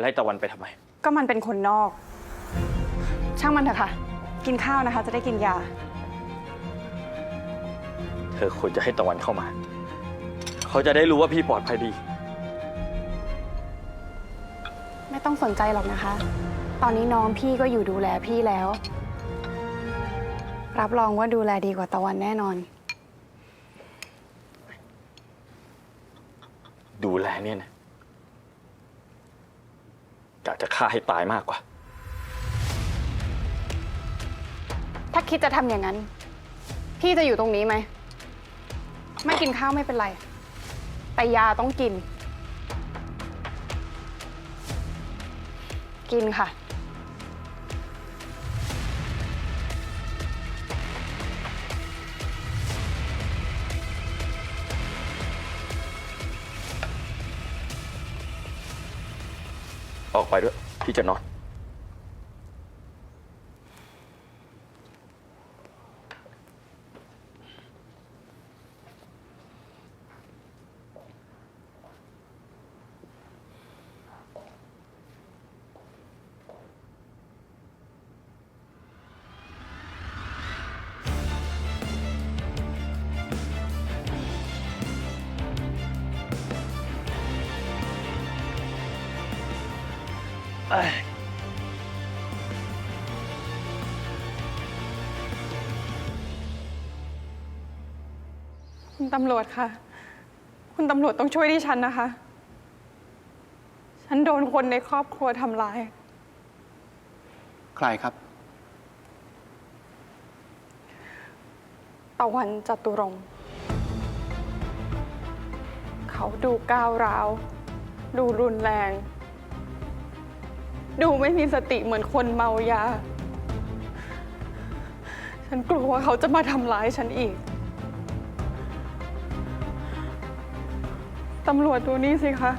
ไล่ตะวันไปทำไม ก็มันเป็นคนนอก ช่างมันเถอะค่ะ กินข้าวนะคะ จะได้กินยา เธอควรจะให้ตะวันเข้ามา เขาจะได้รู้ว่าพี่ปลอดภัยดี ไม่ต้องสนใจหรอกนะคะ ตอนนี้น้องพี่ก็อยู่ดูแลพี่แล้ว รับรองว่าดูแลดีกว่าตะวันแน่นอน ดูแลเนี่ยนะ กจะฆ่าให้ตายมากกว่า ถ้าคิดจะทำอย่างนั้น พี่จะอยู่ตรงนี้ไหม ไม่กินข้าวไม่เป็นไร แต่ยาต้องกิน กินค่ะ ออกไปด้วย พี่จะนอน คุณตำรวจค่ะคุณตำรวจต้องช่วยดิฉันนะคะ ฉันโดนคนในครอบครัวทำร้าย ใครครับ ตะวันจตุรงค์เขาดูก้าวร้าว ดูรุนแรง ดูไม่มีสติเหมือนคนเมายา ฉันกลัวว่าเขาจะมาทำร้ายฉันอีก ตำรวจดูนี่สิคะ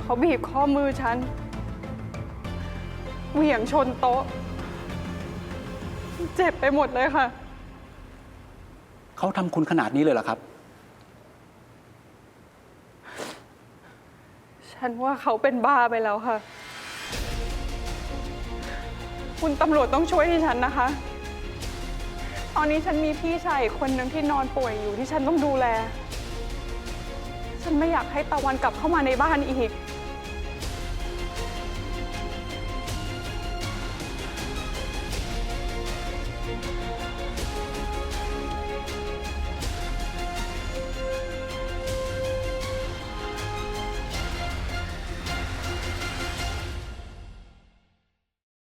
เขาบีบข้อมือฉัน เหวี่ยงชนโต๊ะ เจ็บไปหมดเลยค่ะ เขาทำคุณขนาดนี้เลยเหรอครับ ฉันว่าเขาเป็นบ้าไปแล้วค่ะ คุณตำรวจต้องช่วยที่ฉันนะคะ ตอนนี้ฉันมีพี่ชายอีกคนหนึ่งที่นอนป่วยอยู่ที่ฉันต้องดูแล ฉันไม่อยากให้ตะวันกลับเข้ามาในบ้านอีก